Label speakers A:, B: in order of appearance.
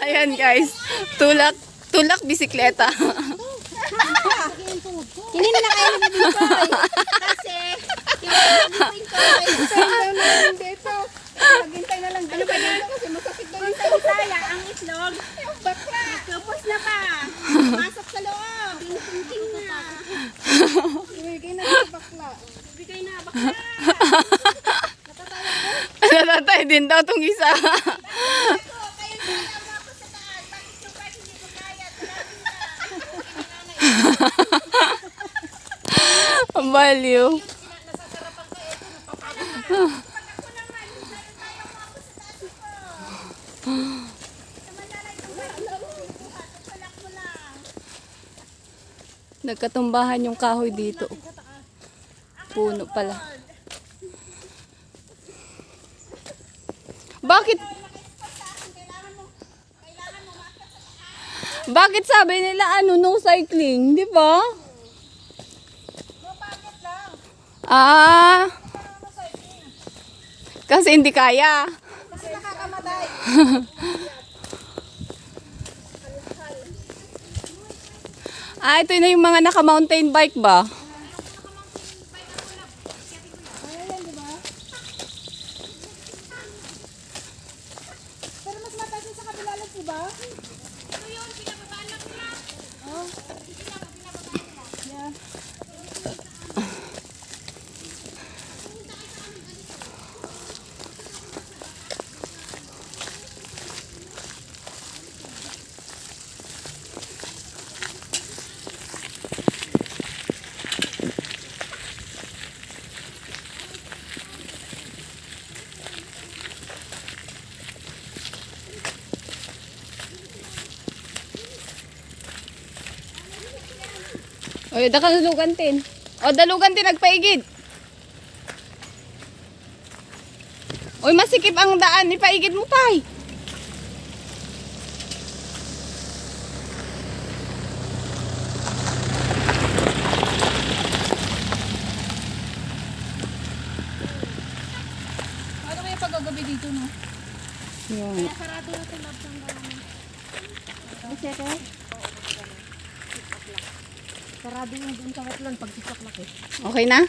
A: Ayan guys, tulak, tulak bisikleta.
B: Hindi na lang kayo nabibikoy. Kasi, nabibikoy ko, ay namin dito. Maghintay na lang dito dito kasi masakit daw yung Bisaya, ang itlog. Bakla. Kapos na pa. Masok sa loob. Tingting na. Ibigay na bakla. Ibigay na, bakla.
A: Natatay din daw tong isa.
B: Ako, kayo ginagawa ko sa taas. Bakit yung part hindi ko kaya?
A: Ang baliw. Nagkatumbahan yung kahoy dito. Puno pala. Bakit? Bakit sabi nila ano no cycling, di ba? Ah. Kasi hindi kaya.
B: Kasi nakakamatay.
A: Ah, ito na yung mga naka-mountain bike ba?
B: Pero mas mataas sa kabila lang, diba?
A: Oy, da ka dalugan tin. O, dalugan tin nagpaigid. Oy, masikip ang daan. Ipaigid mo pa.
B: Ano kaya pagagabi dito, no?
A: Yun.
B: Sarado na ito love ng gano'n. Bisete? Sarado yung dun sa hotlan pag sisaklak eh.
A: Okay na?